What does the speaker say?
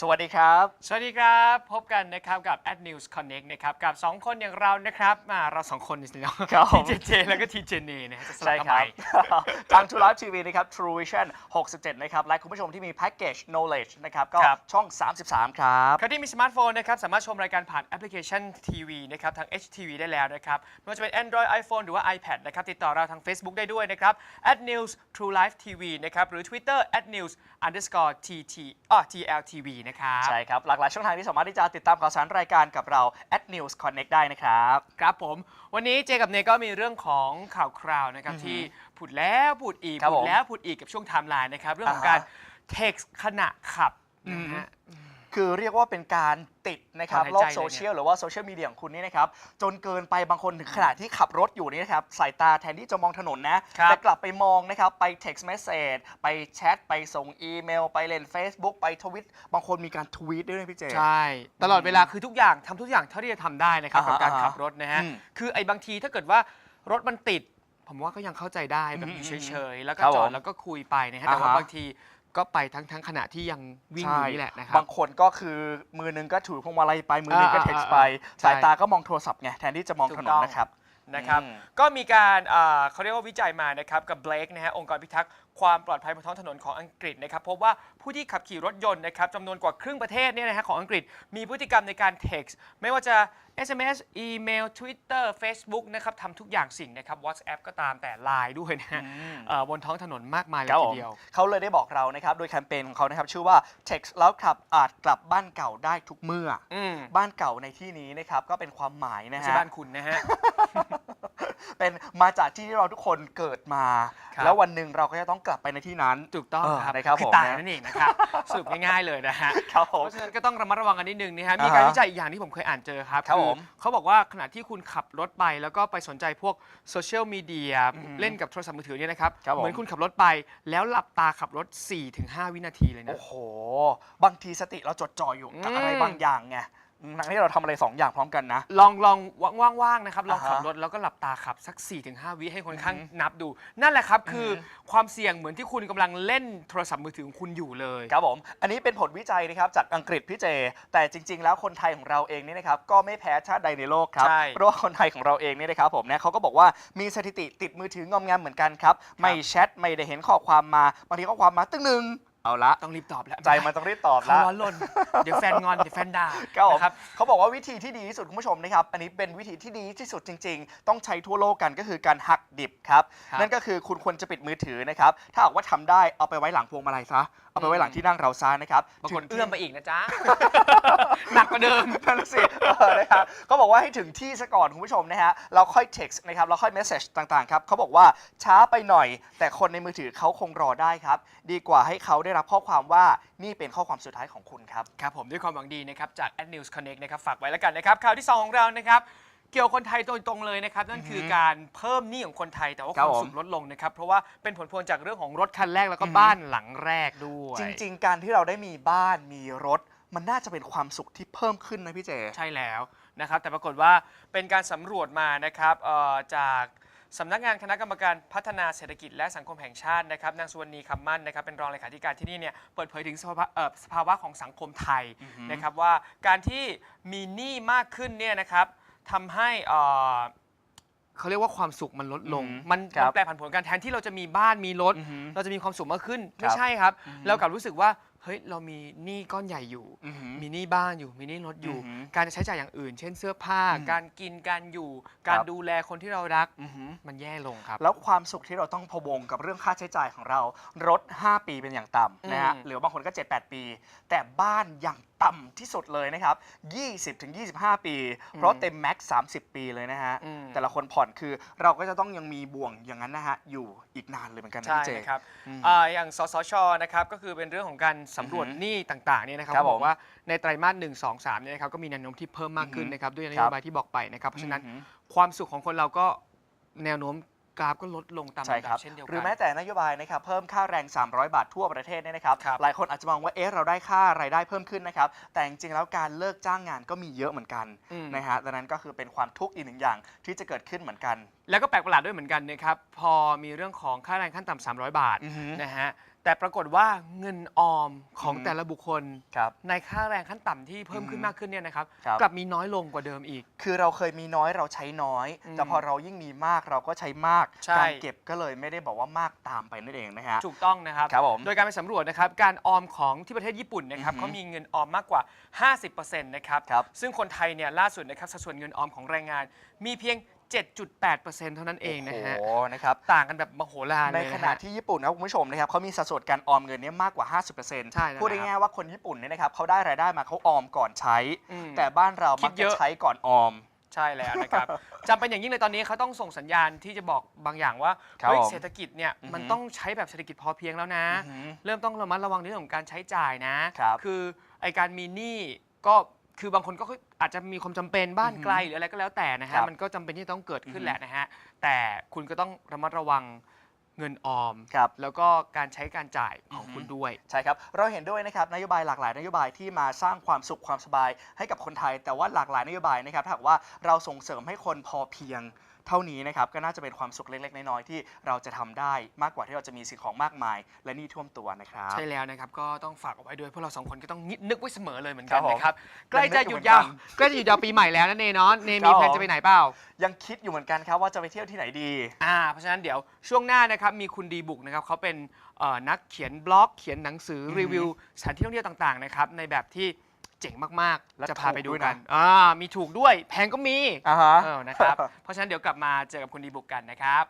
สวัสดีครับ สวัสดีครับ พบกันนะครับกับ Ad News Connect นะครับกับ 2 คนอย่างเรานะครับมาเราสองคนนี่สิเนาะครับผมทีเจเจแล้วก็ทีเจเนนะฮะจะสลัใช่บคทำรัไมบทาง True Life TV นะครับ True Vision 67 นะครับ และคุณผู้ชมที่มีแพ็กเกจ Knowledge นะครับ ก็ครับ ช่อง 33 ครับ ใครที่มีสมาร์ทโฟนนะครับสามารถชมรายการผ่านแอปพลิเคชันทีวีนะครับทาง HTV ได้แล้วนะครับไม่ว่าจะเป็น Android iPhone หรือว่า iPad นะครับติดต่อเราทาง Facebook ได้ด้วยนะครับ Ad News True Life TV นะครับหรือ Twitter Ad News underscore TT อ่อ TLTV นะครับ ใช่ครับ หลากหลายช่องทางที่สามารถที่จะติดตามข่าวสารรายการกับเรา at News Connect ได้นะครับ ครับผม วันนี้เจกับเนก็มีเรื่องของข่าวคราวนะครับ ที่พูดแล้วพูดอีกครับพูผดมแล้วพูดอีกกับช่วงไทม์ไลน์นะครับ เรื่องของอ่าฮะ การเท็กซ์ขณะขับนะฮะ คือเรียกว่าเป็นการติดนะครับถอนหายโลใจกเลยเนี่ยโซเชียลหรือว่าโซเชียลมีเดียของคุณนี่นะครับจนเกินไปบางคนถึงขนาดที่ขับรถอยู่นี่นะครับสายตาแทนที่จะมองถนนนะครับแต่กลับไปมองนะครับไป text message ไปแชทไปส่งอีเมล ไปเล่น Facebook ไปทวิตบางคนมีการทวีตด้วยนะพี่เจ ใช่ ตลอดเวลาคือทุกอย่างทำทุกอย่างเท่าที่จะทำได้นะครับอ่าฮะกับการอ่าฮะขับรถนะฮะ อืมคือไอ้บางทีถ้าเกิดว่ารถมันติด ผมว่าก็ยังเข้าใจได้แบบอืมอยู่เฉยๆ แล้วก็ครับจอผดมแล้วก็คุยไปนะฮะ แต่ว่าอ่าฮะบางที ก็ไปทั้งทั้งขณะที่ยังวิ่งอยู่นี่แหละนะครับ บางคนก็คือมือหนึงก็ถือพวงมาลัยไปมือหนึงก็อ่า text อ่าไปใช่สายตาก็มองโทรศัพท์ไงแทนที่จะมองถูกถนต้นองนะครับ นะครับ อืม ก็มีการอ่าเขาเรียกว่าวิจัยมานะครับ กับเบลกนะฮะองค์กรพิทักษ์ ความปลอดภัยบนท้องถนนของอังกฤษนะครับพบว่าผู้ที่ขับขี่รถยนต์นะครับจำนวนกว่าครึ่งประเทศเนี่ยนะฮะของอังกฤษมีพฤติกรรมในการ text ไม่ว่าจะ SMS อีเมล Twitter Facebook นะครับทำทุกอย่างสิ่งนะครับ WhatsApp ก็ตามแต่ Line ด้วยนะฮะเอ่อบนท้องถนนมากมายเลคยรับทีผมเดียว เขาเลยได้บอกเรานะครับ โดยแคมเปญของเขานะครับ ชื่อว่า text แล้วขับอาจกลับบ้านเก่าได้ทุกเมื่อออืมบ้านเก่าในที่นี้นะครับ ก็เป็นความหมายนะไม่ใช่ฮะบ้านคุณนะฮะ เป็นมาจากที่ที่เราทุกคนเกิดมา ครับ แล้ววันหนึ่งเราก็จะต้องกลับไปในที่นั้น ถูกต้องเออครับนะครับคือผมตายนะ นั่นเองนะครับสรุปง่ายๆเลยนะฮะ ครับผม เพราะฉะนั้นก็ต้องระมัดระวังกันนิดนึงนะฮะ มีอ่าฮะการวิจัยอีกอย่างที่ผมเคยอ่านเจอครับครับอผมเขาบอกว่าขณะที่คุณขับรถไปแล้วก็ไปสนใจพวกโซเชียลมีเดียอือฮึเล่นกับโทรศัพท์มือถือเนี่ยนะครับ ครับผม เหมือนคุณขับรถไปแล้วหลับตาขับรถ 4-5 วินาทีเลยนะ โอ้โห บางทีสติเราจดจ่ออยู่กับอืม อะไรบางอย่างไง ทั้งที่เราทำอะไรสองอย่างพร้อมกันนะ ลองลองว่างๆนะครับลองอ่าฮะขับรถแล้วก็หลับตาขับสัก 4-5 วิให้คนข้างนับดู นั่นแหละครับคืออความเสี่ยงเหมือนที่คุณกำลังเล่นโทรศัพท์มือถือของคุณอยู่เลย ครับผม อันนี้เป็นผลวิจัยนะครับจากอังกฤษพี่เจ แต่จริง ๆ แล้วคนไทยของเราเองนี่นะครับก็ไม่แพ้ชาติใดในโลกครับ ใช่เพราะว่าคนไทยของเราเองนี่นะครับผมเนี่ยเขาก็บอกว่ามีสถิติติดมือถืองอมแงมเหมือนกันครับ ไม่แชทไม่ได้เห็นข้อความมาบางทีข้อความมาตึ้งหนึ่ง เอาละ ต้องรีบตอบแล้วใจมันต้องรีบตอบเขาละร้อนรนเดี๋ยวแฟนงอน เดี๋ยวแฟนด่าครับผมนะครับ เขาบอกว่าวิธีที่ดีที่สุดคุณผู้ชมนะครับ อันนี้เป็นวิธีที่ดีที่สุดจริง ๆ ต้องใช้ทั่วโลกกันก็คือการหักดิบครับ ครับ นั่นก็คือคุณควรจะปิดมือถือนะครับ ถ้าหากว่าทำได้เอาไปไว้หลังพวงมาลัยซะ เอาไปไว้หลังที่นั่งเราซะนะครับบางคนถึที่เอื้อมไปอีกนะจ๊ะ หนักกว่าเดิมนั่นสิเออนะครับก็บอกว่าให้ถึงที่ซะก่อนคุณผู้ชมนะฮะเราค่อย text นะครับเราค่อย message ต่างๆครับเขาบอกว่าช้าไปหน่อย แต่คนในมือถือเขาคงรอได้ครับ ดีกว่าให้เขาได้รับข้อความว่านี่เป็นข้อความสุดท้ายของคุณครับ ครับผมด้วยความหวังดีนะครับจาก Ad News Connect นะครับฝากไว้แล้วกันนะครับข่าวที่ 2 ของเรานะครับเกี่ยวกับคนไทยโดยตรงเลยนะครับ นั่นคือการเพิ่มหนี้ของคนไทยแต่ว่าครัคบวามผม สุขลดลงนะครับ เพราะว่าเป็นผลพวงจากเรื่องของรถคันแรกแล้วก็อือฮึบ้านหลังแรกด้วยจริง ๆ การที่เราได้มีบ้านมีรถ มันน่าจะเป็นความสุขที่เพิ่มขึ้นนะพี่เจ ใช่แล้วนะครับ แต่ปรากฏว่าเป็นการสำรวจมานะครับเอ่อจากสำนักงานคณะกรรมการพัฒนาเศรษฐกิจและสังคมแห่งชาตินะครับนางสุวรรณีคำมั่นนะครับเป็นรองเลขาธิการที่นี่เนี่ยเปิดเผยถึงสภาวะเอ่อสภาวะของสังคมไทยนะครับว่าการที่มีหนี้มากขึ้นเนี่ยนะครับ ทำให้เอ่อเขาเรียกว่าความสุขมันลดลง อือฮึมันครับมันแปรผันผวนกันแทนที่เราจะมีบ้านมีรถ อือฮึเราจะมีความสุขมากขึ้นครัไม่บใช่ครับอือฮึเรากลับรู้สึกว่าเฮ้ยเรามีหนี้ก้อนใหญ่อยู่ อือหือมีหนี้บ้านอยู่ มีหนี้รถอยู่ อือหือการจะใช้จ่ายอย่างอื่น เช่นเสื้อผ้า อืมการกินการอยู่ การครับ ดูแลคนที่เรารักอือหือ มันแย่ลงครับ แล้วความสุขที่เราต้องพะวงกับเรื่องค่าใช้จ่ายของเรา รถ 5 ปีเป็นอย่างต่ำนะฮะอืม หรือบางคนก็ 7-8 ปี แต่บ้านอย่างต่ำที่สุดเลยนะครับ 20-25 ปี เพราะเต็มแม็กซ์30 ปีเลยนะฮะ อืม แต่ละคนผ่อนคือเราก็จะต้องยังมีบ่วงอย่างนั้นนะฮะ อยู่อีกนานเลยเหมือนกันนะใช่พี่เจ นะครับอืมอ่าอย่างสสชนะครับก็คือเป็นเรื่องของการสำรวจอือหือหนี้ต่างๆเนี่ยนะครับครับเขาบอผมกว่าในไตรมาสหนึ่งสองสามเนี่ยนะครับก็มีแนวโน้มที่เพิ่มมากขึ้นอือหือนะครับด้วยนคโยรับบายที่บอกไปนะครับเพราะฉะนั้นอือหือ ความสุขของคนเราก็แนวโน้ม กราฟก็ลดลงตามใช่ลำคดัรับบเช่นเดียวหกัรือแม้แต่นโยบายนะครับเพิ่มค่าแรง 300 บาททั่วประเทศเนี่ยนะครับ ครับหลายคนอาจจะมองว่าเอ๊ะเราได้ค่ารายได้เพิ่มขึ้นนะครับ แต่จริงๆแล้วการเลิกจ้างงานก็มีเยอะเหมือนกันอืม นะฮะดังนั้นก็คือเป็นความทุกข์อีกหนึ่งอย่างที่จะเกิดขึ้นเหมือนกัน แล้วก็แปลกประหลาดด้วยเหมือนกันนะครับพอมีเรื่องของค่าแรงขั้นต่ำ300 บาทอือฮึนะฮะแต่ปรากฏว่าเงินออมของอืมแต่ละบุคคล ครับในค่าแรงขั้นต่ำที่เพิ่มขึ้นอืมมากขึ้นเนี่ยนะครับครับ กลับมีน้อยลงกว่าเดิมอีก คือเราเคยมีน้อยเราใช้น้อย อืมแต่พอเรายิ่งมีมากเราก็ใช้มาก ใช่ การเก็บก็เลยไม่ได้บอกว่ามากตามไปนั่นเองนะฮะ ถูกต้องนะครับ ครับผม โดยการไปสำรวจนะครับ การออมของที่ประเทศญี่ปุ่นนะครับอือฮึเขามีเงินออมมากกว่า 50%นะครับ ครับซึ่งคนไทยเนี่ยล่าสุดนะครับสัดส่วนเงินออมของแรงงาน มีเพียง 7.8%เท่านั้นเองนะฮะ โอ้โหนะครับ ต่างกันแบบมโหฬารในเลยขนะณะฮะที่ญี่ปุ่นนะคุณผู้ชมนะครับเขามีสัดส่วนการออมเงินเนี้มากกว่า 50%ใช่แล้วพูดนะครับง่ายๆว่าคนญี่ปุ่นเนี่ยนะครับเขาได้รายได้มาเขาออมก่อนใช้ อืมแต่บ้านเรามักคิดเยจะอะ ใช้ก่อนออม ใช่แล้วนะครับ จำเป็นอย่างยิ่งเลยตอนนี้เขาต้องส่งสัญญาณที่จะบอกบางอย่างว่าครับเฮ้ยผมเศรษฐกิจเนี่ยอือฮึมันต้องใช้แบบเศรษฐกิจพอเพียงแล้วนะ อือหือเริ่มต้องระมัดระวังในเรื่องของการใช้จ่ายนะครับอไอการมีหนี้ก็ คือบางคนก็อาจจะมีความจำเป็นบ้านอือฮึไกลหรืออะไรก็แล้วแต่นะครัฮะบมันก็จำเป็นที่จะต้องเกิดขึ้นอือฮึ แหละนะฮะแต่คุณก็ต้องระมัดระวังเงินออม ครับ แล้วก็การใช้การจ่ายของอือฮึ คุณด้วย ใช่ครับ เราเห็นด้วยนะครับนโยบายหลากหลายนโยบายที่มาสร้างความสุขความสบายให้กับคนไทย แต่ว่าหลากหลายนโยบายนะครับถ้าหากว่าเราส่งเสริมให้คนพอเพียง เท่านี้นะครับก็น่าจะเป็นความสุขเล็กๆน้อยๆที่เราจะทำได้มากกว่าที่เราจะมีสิ่งของมากมาย และหนี่ท่วมตัวนะครับ ใช่แล้วนะครับ ก็ต้องฝากเอาไว้ด้วยพวกเราสองคนก็ต้องนึกไว้เสมอเลยเหมือนคกัรันบผมนะครับใกล้จะหยุดยาวยังนึกอยู่เหมือนกันใกล้จะหยุดยาวปีใหม่แล้วนะเนเนาะเนครัมีบแพลนผมจะไปไหนเปล่า ยังคิดอยู่เหมือนกันครับว่าจะไปเที่ยวที่ไหนดี อ่าเพราะฉะนั้นเดี๋ยวช่วงหน้านะครับมีคุณดีบุกนะครับเขาเป็นเอ่อนักเขียนบล็อกเขียนหนังสืออฮึรีวิวสถานที่ท่องเที่ยวต่างๆนะครับในแบบที่ เจ๋งมากและๆ จะพาไปดูถูกด้วยกันะ นอ่ามีถูกด้วยแพงก็มีอ่าฮะ เออนะครับ เพราะฉะนั้นเดี๋ยวกลับมาเจอกับคุณดีบุกกันนะครับ